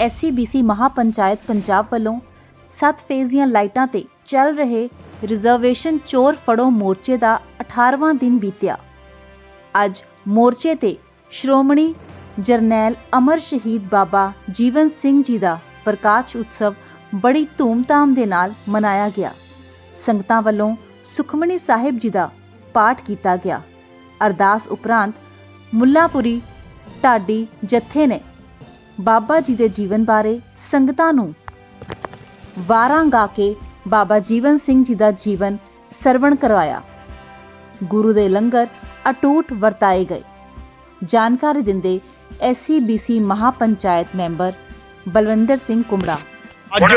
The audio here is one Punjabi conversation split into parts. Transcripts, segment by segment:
ਐਸਸੀਬੀਸੀ ਮਹਾਪੰਚਾਇਤ ਪੰਜਾਬ ਵੱਲੋਂ 7 ਫੇਜ਼ ਦੀਆਂ ਲਾਈਟਾਂ ਤੇ ਚੱਲ ਰਹੇ ਰਿਜ਼ਰਵੇਸ਼ਨ ਚੋਰ ਫੜੋ ਮੋਰਚੇ ਦਾ 18ਵਾਂ ਦਿਨ ਬੀਤਿਆ। ਅੱਜ ਮੋਰਚੇ ਤੇ ਸ਼੍ਰੋਮਣੀ ਜਰਨੈਲ ਅਮਰ ਸ਼ਹੀਦ ਬਾਬਾ ਜੀਵਨ ਸਿੰਘ ਜੀ ਦਾ ਪ੍ਰਕਾਸ਼ ਉਤਸਵ ਬੜੀ ਧੂਮ-ਧਾਮ ਦੇ ਨਾਲ ਮਨਾਇਆ ਗਿਆ। ਸੰਗਤਾਂ ਵੱਲੋਂ ਸੁਖਮਣੀ ਸਾਹਿਬ ਜੀ ਦਾ ਪਾਠ ਕੀਤਾ ਗਿਆ। ਅਰਦਾਸ ਉਪਰੰਤ ਮੁੱਲਾਪੁਰੀ ਢਾਡੀ ਜਥੇ ਨੇ ਬਾਬਾ ਜੀ ਦੇ ਜੀਵਨ ਬਾਰੇ ਸੰਗਤਾਂ ਨੂੰ। ਵਾਰਾਂ ਗਾ ਕੇ ਬਾਬਾ ਜੀਵਨ ਸਿੰਘ ਜੀ ਦਾ ਜੀਵਨ ਸਰਵਣ ਕਰਵਾਇਆ। ਗੁਰੂ ਦੇ ਲੰਗਰ ਅਟੂਟ ਵਰਤਾਏ ਗਏ। ਜਾਣਕਾਰੀ ਦਿੰਦੇ SC BC Mahapanchayat member Balwinder Singh Kumra ਅੱਜ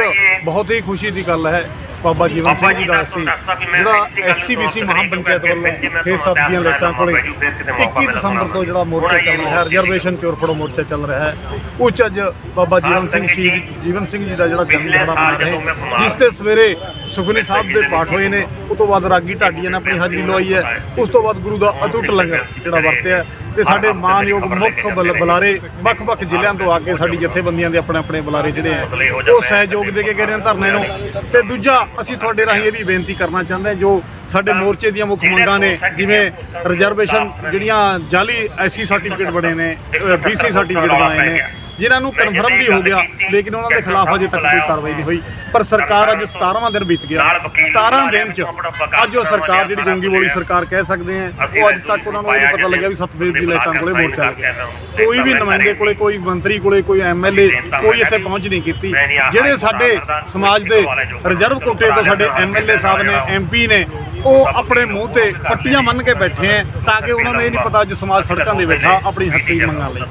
ਬਹੁਤ ਹੀ ਖੁਸ਼ੀ ਦੀ ਗੱਲ ਹੈ ਬਾਬਾ ਜੀਵਨ ਸਿੰਘ ਜੀ ਦਾ ਅਸੀਂ ਜਿਹੜਾ ਐਸਸੀਬੀਸੀ ਮਹਾਪੰਚਾਇਤ ਵੱਲੋਂ ਫੇਰ ਸੱਤ ਦੀਆਂ ਲਾਈਟਾਂ ਕੋਲੇ 21 ਦਸੰਬਰ ਤੋਂ ਜਿਹੜਾ ਮੋਰਚਾ ਚੱਲ ਰਿਹਾ ਹੈ ਰਿਜ਼ਰਵੇਸ਼ਨ ਚੋਰ ਫੜੋ ਮੋਰਚਾ ਚੱਲ ਰਿਹਾ ਹੈ ਉਹ 'ਚ ਅੱਜ ਬਾਬਾ ਜੀਵਨ ਸਿੰਘ ਸ਼ਹੀਦ ਜੀਵਨ ਸਿੰਘ ਜੀ ਦਾ ਜਿਹੜਾ ਜਨਮ ਦਿਹਾੜਾ ਮਨਾ ਰਹੇ। ਜਿਸ ਤੇ ਸਵੇਰੇ ਸੁਖਨੀ ਸਾਹਿਬ ਦੇ ਪਾਠ ਹੋਏ ਨੇ ਉਸ ਤੋਂ ਬਾਅਦ ਰਾਗੀ ਢਾਡੀਆਂ ਨੇ ਆਪਣੀ ਹਾਜ਼ਰੀ ਲਵਾਈ ਹੈ, ਉਸ ਤੋਂ ਬਾਅਦ ਗੁਰੂ ਦਾ ਅਟੁੱਟ ਲੰਗਰ ਜਿਹੜਾ ਵਰਤਿਆ ਹੈ। ਤੇ ਸਾਡੇ ਮਾਨਯੋਗ ਮੁੱਖ ਬੁਲ- ਬੁਲਾਰੇ, ਵੱਖ-ਵੱਖ ਜ਼ਿਲ੍ਹਿਆਂ ਤੋਂ ਆ ਕੇ ਸਾਡੀ ਜਥੇਬੰਦੀਆਂ ਦੇ ਆਪਣੇ ਆਪਣੇ ਬੁਲਾਰੇ ਜਿਹੜੇ ਆ ਉਹ ਸਹਿਯੋਗ ਦੇ ਕੇ ਗਏ ਨੇ ਧਰਨੇ ਨੂੰ। ਤੇ ਦੂਜਾ, ਅਸੀਂ ਤੁਹਾਡੇ ਰਾਹੀਂ ਇਹ ਵੀ ਬੇਨਤੀ ਕਰਨਾ ਚਾਹੁੰਦੇ ਹਾਂ, ਜੋ ਸਾਡੇ ਮੋਰਚੇ ਦੀਆਂ ਮੁੱਖ ਮੰਗਾਂ ਨੇ ਜਿਵੇਂ ਰਿਜ਼ਰਵੇਸ਼ਨ ਜਿਹੜੀਆਂ ਜਾਲੀ ਐਸਸੀ ਸਰਟੀਫਿਕੇਟ ਬਣੇ ਨੇ ਬੀਸੀ ਸਰਟੀਫਿਕੇਟ ਬਣਾਏ ਨੇ ਜਿਨ੍ਹਾਂ ਨੂੰ ਕਨਫਰਮ ਵੀ ਹੋ ਗਿਆ ਲੇਕਿਨ ਉਹਨਾਂ ਦੇ ਖਿਲਾਫ ਅਜੇ ਤੱਕ ਕੋਈ ਕਾਰਵਾਈ ਨਹੀਂ ਹੋਈ। ਪਰ ਸਰਕਾਰ ਅੱਜ 17ਵਾਂ ਦਿਨ ਬੀਤ ਗਿਆ। 17 ਦਿਨ ਚ ਅੱਜ ਉਹ ਸਰਕਾਰ ਜਿਹੜੀ ਗੋਂਗੀ ਬੋਲੀ ਸਰਕਾਰ ਕਹਿ ਸਕਦੇ ਆ ਉਹ ਅੱਜ ਤੱਕ ਉਹਨਾਂ ਨੂੰ ਇਹ ਨਹੀਂ ਪਤਾ ਲੱਗਿਆ ਵੀ ਸਤਵੇਦ ਦੀ ਲਾਈਟਾਂ ਕੋਲੇ ਮੋਰਚਾ ਲੱਗਿਆ ਕੋਈ ਵੀ ਨੁਮਾਇੰਦੇ ਕੋਲੇ ਕੋਈ ਮੰਤਰੀ ਕੋਲੇ ਕੋਈ ਐਮਐਲਏ ਕੋਈ ਇੱਥੇ ਪਹੁੰਚ ਨਹੀਂ ਕੀਤੀ। ਜਿਹੜੇ ਸਾਡੇ ਸਮਾਜ ਦੇ ਰਿਜ਼ਰਵ ਕੋਟੇ ਤੋਂ ਸਾਡੇ ਐਮਐਲਏ ਸਾਹਿਬ ਨੇ ਐਮਪੀ ਨੇ ਉਹ ਆਪਣੇ ਮੂੰਹ ਤੇ ਪੱਟੀਆਂ ਮੰਨ ਕੇ ਬੈਠੇ ਆ ਤਾਂ ਕਿ ਉਹਨਾਂ ਨੂੰ ਇਹ ਨਹੀਂ ਪਤਾ ਅੱਜ ਸਮਾਜ ਸੜਕਾਂ ਦੇ ਬੈਠਾ, ਆਪਣੀ ਹੱਕੀ ਮੰਗਾਂ ਲਈ।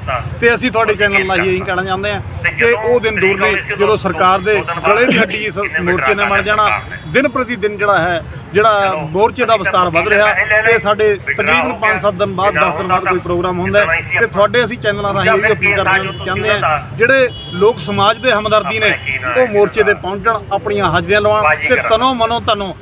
ਤੇ ਅਸੀਂ ਤੁਹਾਡੇ ਚੈਨਲ ਨਾਲ ਇਹੀ ਕਹਿਣਾ ਚਾਹੁੰਦੇ ਆ ਕਿ ਉਹ ਦਿਨ ਦੂਰ ਨਹੀਂ ਜਦੋਂ ਸਰਕਾਰ ਦੇ ਗਲੇ ਦੀ ਹੱਡੀ ਇਸ ਮੋਰਚੇ ਨੇ ਬਣ ਜਾਣਾ, ਦਿਨ ਪ੍ਰਤੀ ਦਿਨ ਜਿਹੜਾ ਹੈ, ਜਿਹੜਾ ਮੋਰਚੇ ਦਾ ਵਿਸਤਾਰ ਵੱਧ ਰਿਹਾ, ਤੇ ਸਾਡੇ ਤਕਰੀਬਨ 5-7 ਦਿਨ ਬਾਅਦ 10 ਦਿਨ ਬਾਅਦ ਕੋਈ ਪ੍ਰੋਗਰਾਮ ਹੁੰਦਾ ਹੈ। ਤੇ ਤੁਹਾਡੇ ਅਸੀਂ ਚੈਨਲਾਂ ਰਾਹੀਂ ਇਹ ਅਪੀਲ ਕਰਨਾ ਚਾਹੁੰਦੇ ਆ ਜਿਹੜੇ ਲੋਕ ਸਮਾਜ ਦੇ ਹਮਦਰਦੀ ਨੇ, ਉਹ ਮੋਰਚੇ ਤੇ ਪਹੁੰਚਣ, ਆਪਣੀਆਂ ਹਾਜ਼ਰੀਆਂ ਲਵਾਉਣ ਤੇ ਤਨੋਂ ਮਨੋਂ ਤਨੋਂ